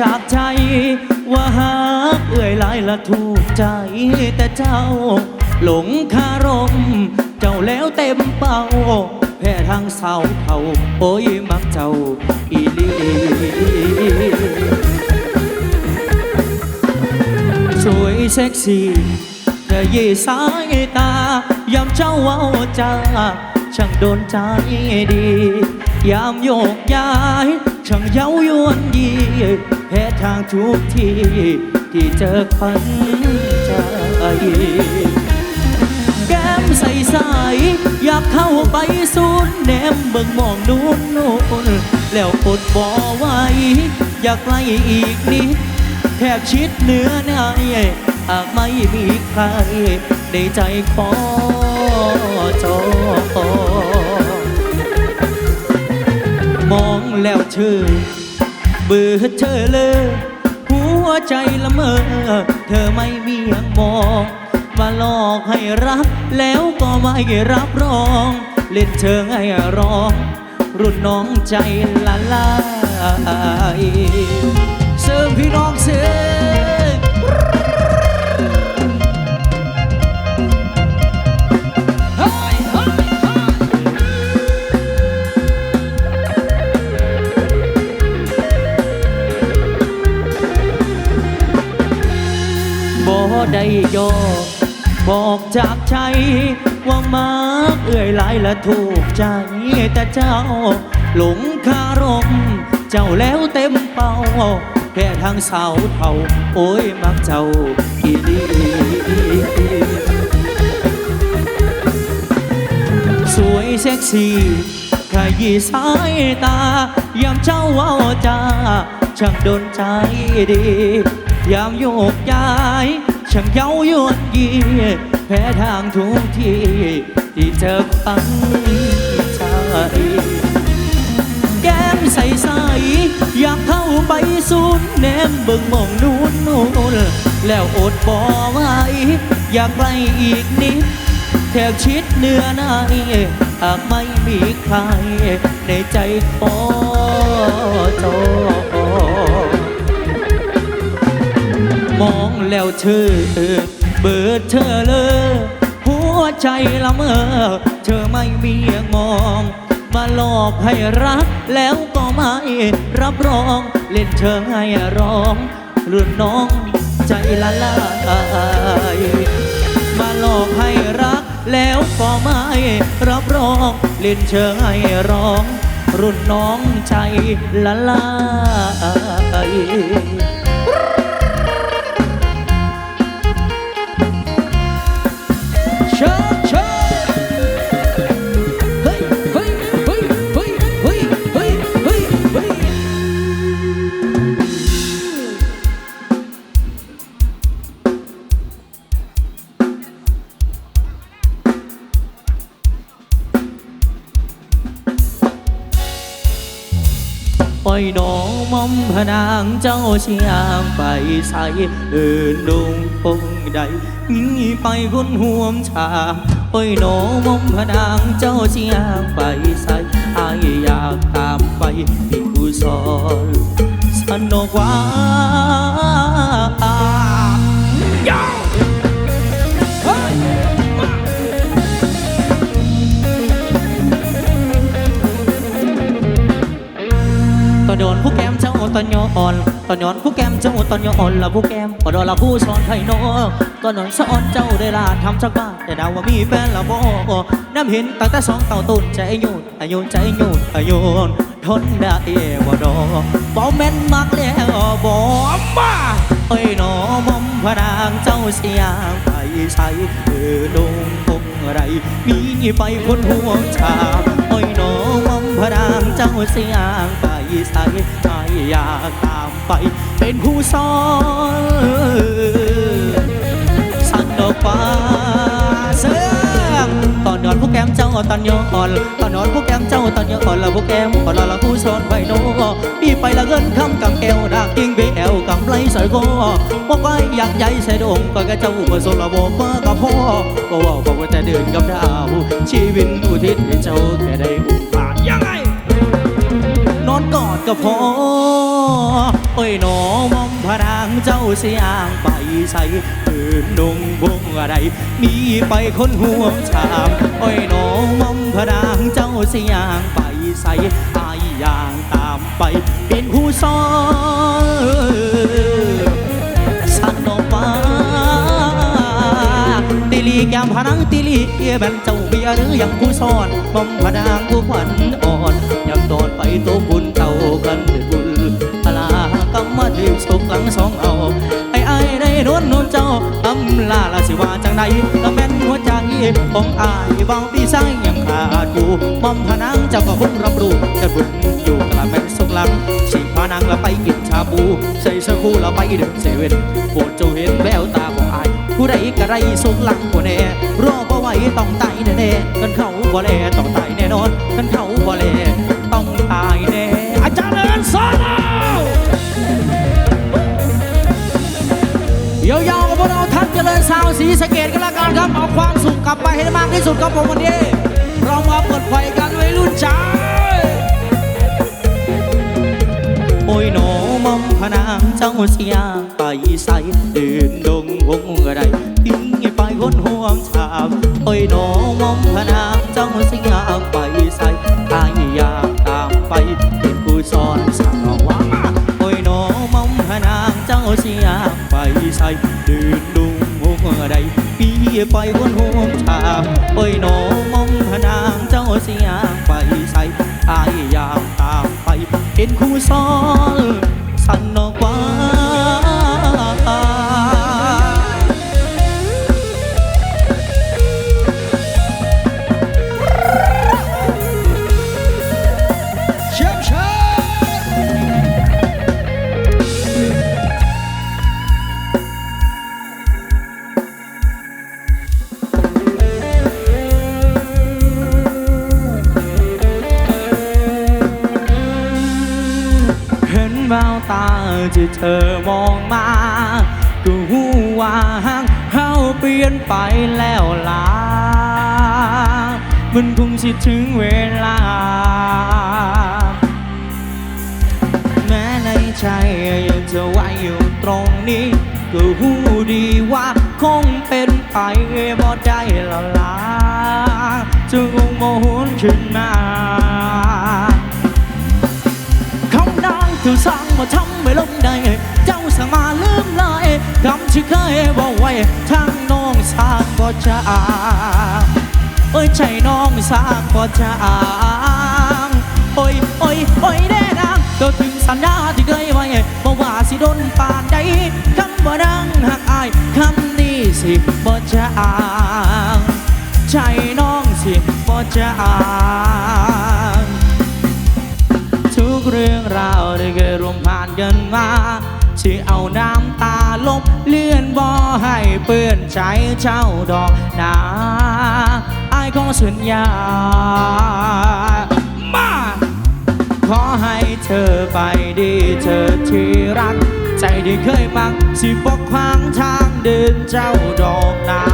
จากใจ ว่าหากเอื่อยหลายละถูกใจ แต่เจ้า หลงคารม เจ้าแล้วเต็มเป้าแพ้ทางเสาเท่าโอ้ยมักเจ้าอีลีสวยเซ็กซี่เธอยี่สายตายามเจ้าเว้าจาช่างโดนใจดี ยามโยกย้าย ช่างเย้ายวนยี พ้ทางทุกทีที่เจอคนใจแก้มใสใสๆอยากเข้าไปสูนแนมเบิ่งมองนู่นนู่นแล้วอดบ่ไหวอยากไกลอีกนิดแทบชิดเนื้อในหากไม่มีใครในใจขอจอมองแล้วเธอ บื่อเธอเลย หัวใจละเมอ เธอไม่มียังมอง มาหลอกให้รัก แล้วก็ไม่รับรอง เล่นเชิงให้ร้อง รุ่นน้องใจละลายเสิร์ฟพี่น้องเสิร์ ได้ยอบอกจากใจว่ามาเอื่อยหลายละถูกใจ แต่เจ้าหลงคารม เจ้าแล้วเต็มเป้าแค่ทางสาวเท่า โอ้ย มักเจ้าอีลีสวยเซ็กซี่ขยี้สายตายามเจ้าเว้าจาช่างโดนใจดี ยามโยกย้าย ช่างเย้ายวนยีแพ้ทางทุกทีที่เจอฟังใจแก้มใสใสอยากเข้าไปสูนแนมเบิ่งมองนูนนูนแล้วอดบ่ไหวอยากไกลอีกนิดแทบชิดเนื้อในหากไม่มีใครในใจขอจอ แล้วเธอเบิดเธอเลย หัวใจละเมอ เธอไม่มีมอง มาหลอกให้รัก แล้วก็ไม่รับรอง เล่นเชิงให้ร้องรุ่นน้องใจละลายมาหลอกให้รัก แล้วก็ไม่รับรอง เล่นเชิงให้ร้อง รุ่นน้องใจละลาย อยน้องมอมพนางเจ้าเชียงไปใส่เดินดงพงใดมีไปคนห่วมชาปล่อยน้อมอมพนางเจ้าเชียงไปใส่อายอยากตามไปที่ผู้สอนสนกว่า ตอนยอนตอนย้อนผู้แก้มเจ้าตอนยอนละผู้แก้มพอดนละผู้สอนไทยโนตอนนอนสอนเจ้าได้ลาทำจักบ้านแต่ดาวว่ามีแฟนละบ่น้ำเห็นตั้งแต่สองเต่าตุนใจโยนอายุใจโยนอายุนทนได้บ่ดอบ่แม่นมักแล้วบ่มาเอ้ยหนอมอมพระนางเจ้าเสียงไปใช้เออดงพงไรมีไปคนห่วงชาเอ้ยหนอมอมพระนางเจ้าเสียงไป ใส่ใจอยากตามไป เป็นผู้สอนสันดอกฟ้าเสียงตอนนอนผู้แก้มเจ้าตอนย้อนตอนนอนผู้แก้มเจ้าตอนย้อนละผู้แก้มพอละละผู้สอนไปโนปีไปละเงินคำกำแก้วดากกิ้งเบแอวกำไรใส่คอบอกไว้อยากใหญ่ใส่ดงก็กะเจ้าก็สนละบอกว่ากับพ่อก็ว่าบอกว่าจะเดินกับดาวชีวิตอุทิศให้เจ้าแค่ได้ อนยังไงนอนกอดก็พอเอ้ยหนอมอมพรางเจ้าเสียางไปใส่ปืนดงวงอะไร มีไปคนห่วงชามเอ้ยหนอมอมพรางเจ้าเสียางไปใส่อายอย่างตามไป เป็นผู้ซ้อน แก้มพนังติลีแบนเจ้าเบียร์หรือยังผู้ซ่อนมอมพนางผู้ขวัญอ่อนยังตอนไปโตบุญเต่ากันด้วยบุญพลากำมาถึงสุกหลังสองเอาไอ้ไอ้ได้โดนโนนเจ้าอำลาลาสิว่าจังใดก็แม่นหัวใจของอายบาพี่สายยังขาดอยู่มอมพนังเจ้าก็คงรับรู้จะบุญอยู่กระแม่นสุกหลังชิงพานางละไปกินชาบู ใส่สกูละไปเดินเซเว่นโปรดเจ้าเห็นแววตา ผู้ใดก็ไรสุกหลังกว่าแน่รอบ่ไหวต้องตายแน่ๆกันเขาบ่แลต้องตายแน่นอนกันเขาบ่แลต้องตายแน่อาจารย์เอิญสอนเอายาวๆกับพวกเราท่านเจริญสาวสีสะเกตกันละกันครับเอาความสุขกลับไปให้ได้มากที่สุดครับผมวันนี้เรามาเปิดไฟกันไว้รุ่นใจโอ้ยหนอมอมพนางเจ้าเสียไป ใส่เดินดงหงอะไรยิ่งไปคนห่วงชามโอ้ยหนอมอมพนางเจ้าเสียไปใส่อายอยากตามไปเป็นผู้สอนสั่งว่าโอ้ยหนอมอมพนางเจ้าเสียไปใส่เดินดงหงอะไรพี่ไปคนห่วงชามโอ้ยหนอมอมพนางเจ้าเสียไปใส่อายอยากตามไปเป็นคู่ซ้อนสันน มันคงสิถึงเวลา แม้ในใจยังจะไว้อยู่ตรงนี้ ก็หูดีว่าคงเป็นไปบ่ได้แล้วล่ะจึงคงโมโหนขึ้นมาคำดังที่สั่งมาทำไม่ลงได้เจ้าสั่งมาลืมเลยคำที่เคยบอกไว้ทางน้องสากก็จะอ่า งเอ้ยใจน้องสากก็จะอ่างโอ้ยโอ้ยโอ้ยแน่นางก็ถึงสัญญาที่เคยไว้บอกว่าสิโดนปานใดคำว่าดังหักอายคำนี้สิบ่จางใจน้องสิบ่จางทุกเรื่องราวได้เคยรวมผ่านกันมาที่เอาน้ำตาลบเลื่อนบ่ให้เปื้อนใจเจ้าดอกนาายขอสัญญา มา ขอให้เธอไปดีเธอที่รัก ใจที่เคยมักสิบกขวางทางเดินเจ้าดอกนา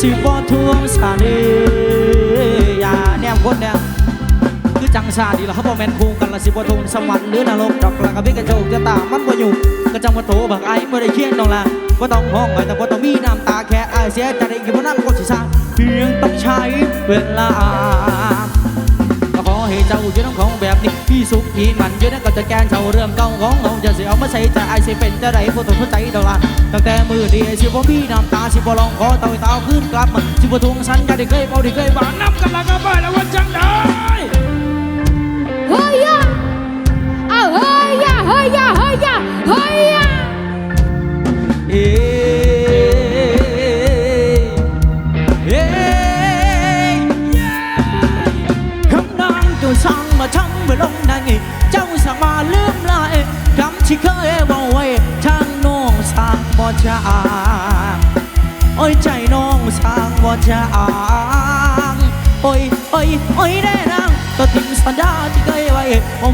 สิบทวงสานี จังชาดีละครับพ่อแม่นคู่กันละสิบวัตถุสวรรค์หรือนรกดอกละกับพี่กระโจกจะตามมันบ่อยู่กระจังวัตถุบักไอ้เมื่อได้เคียนดองละว่าต้องห้องไว้แต่ว่าต้องมีน้ำตาแค่ไอายเสียใจได้กี่พนั่งก็สิสร้างเพียงต้องใช้เวลาก็ขอให้เจ้าอยู่น้ำของแบบนี้พี่สุขพี่มันอยู่นั่นก็จะแกนเจ้าเรื่องเก่าของเราจะเสิเอามาใส่ใจไอ้สิเป็นจะได้ผู้ทนผู้ใจดอกละตั้งแต่มือดีสิบ่มีน้ำตาสิบ่ลองขอเต่าเต่าขึ้นกลับมาสิบ่ทวงสัญญาที่เคยเป่าที่เคยบานน้ำกันละก็บ่แล้วว่าจังได้ เฮ้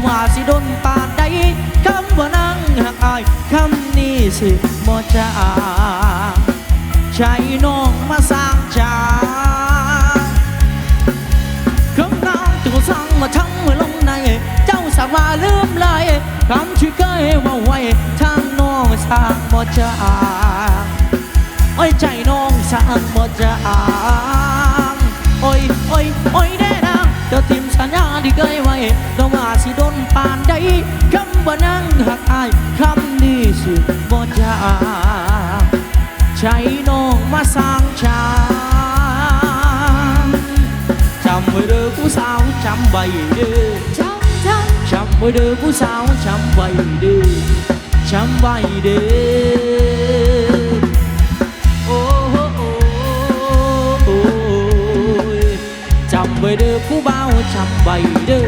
ว่าสิดนปานใดคำว่านั่งหักอายคำนี้สิบ่จาใช้น้องมาสร้างจาคำนางตัวสั่งมาทั้งลงใน เจ้าสั่ว่าลืมเลยคำที่เกยว่าไว้ทางน้องสร้างบ่จาอ้อยใจน้องสร้างบ่จาโอ้ยโอ้ยโอ้ย ที่เคยไว้แต่ว่าสิโดนปานใดคำว่านั่งหักอายคำนี้สิบ่จาใช้น้องมาสร้างชาจำไว้เด้อผู้สาวจำไว้เด้อจำจำจำไว้เด้อผู้สาวจำไว้เด้อจำไว้เด้อำไว้เด้อผู้บ่าวจำใบเด้อ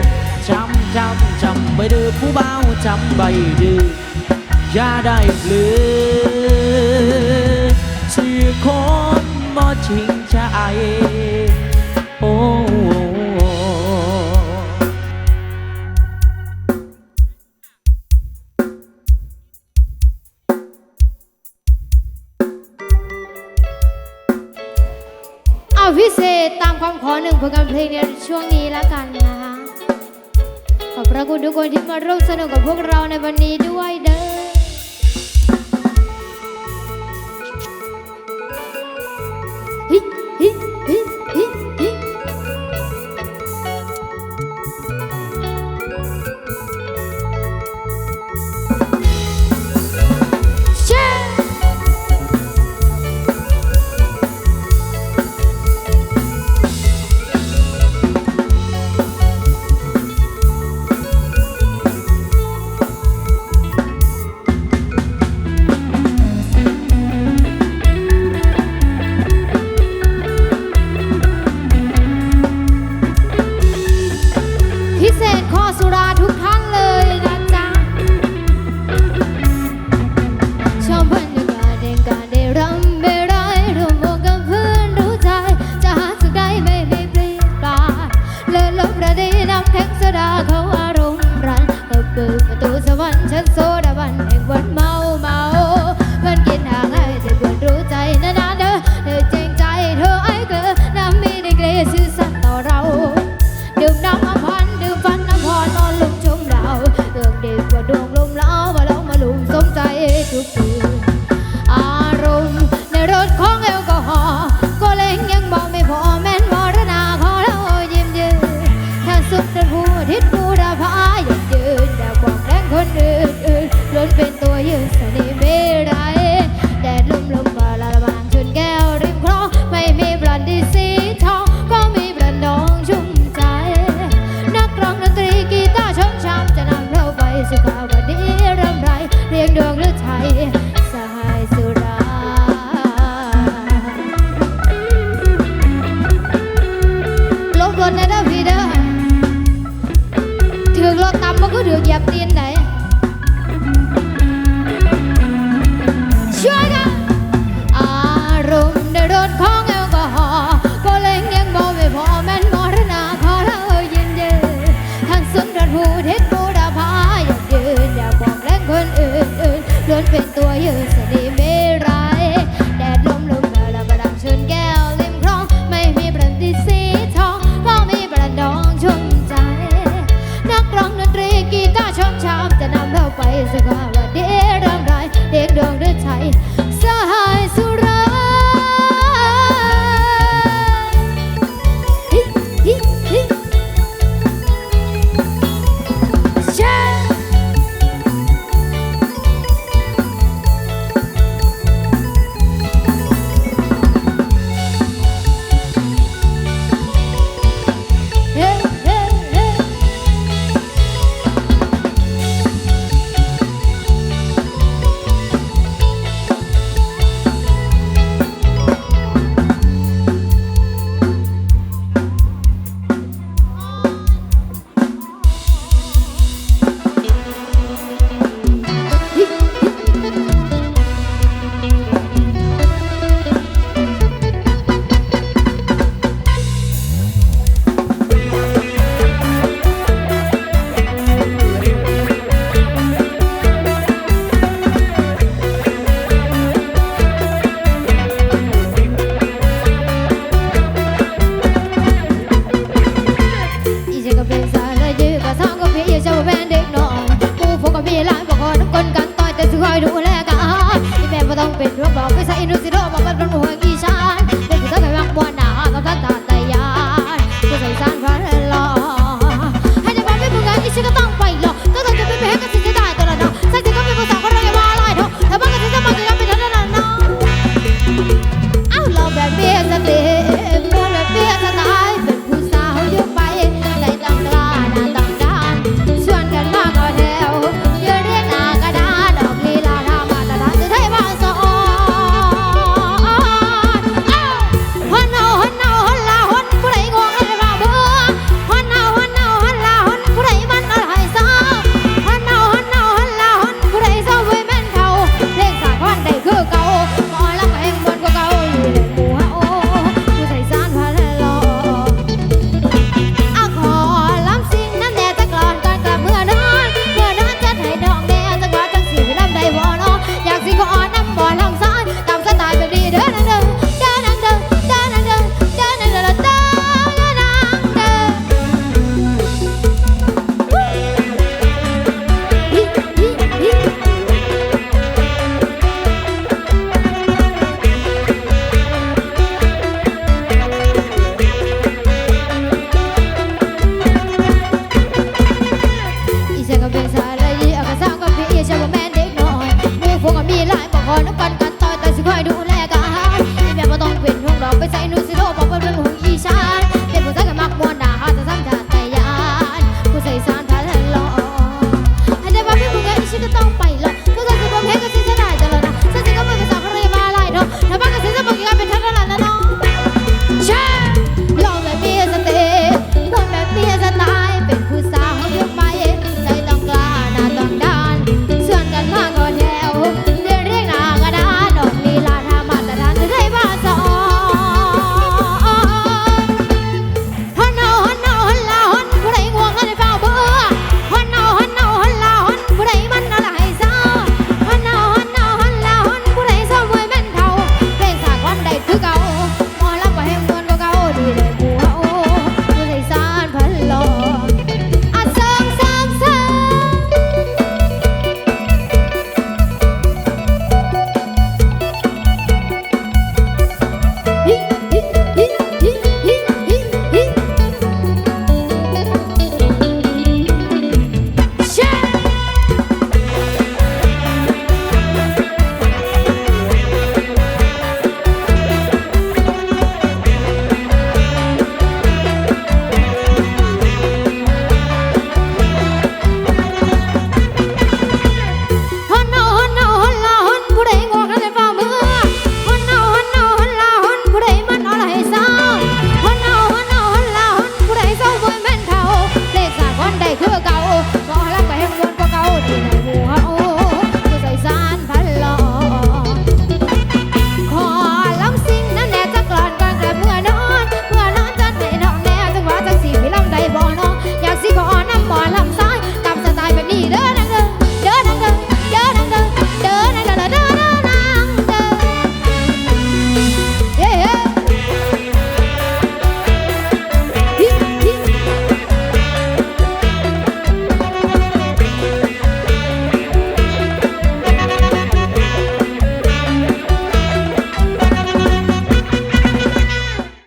จำจำจำไว้เด้อผู้บ่าวจำใบเด้ออย่าได้เผลอสื่อคนบ่จริงใจโอ้ พิเศษตามความขอหนึ่งผลงานเพลงในช่วงนี้ละกันนะคะ ขอบพระคุณทุกคนที่มาร่วมสนุกกับพวกเราในวันนี้ด้วยเด้อ Those are one just sort of one, one more. เป็นตัวยืนสนิทไม่รแดดลมลมหนาวะบำชื่แก้วริมคลอง ไม่มีประเดิสีทองก็มีประดองชุ่มใจ นักร้องดนตรีกีตาร์ชมชอบจะนำเราไปสู่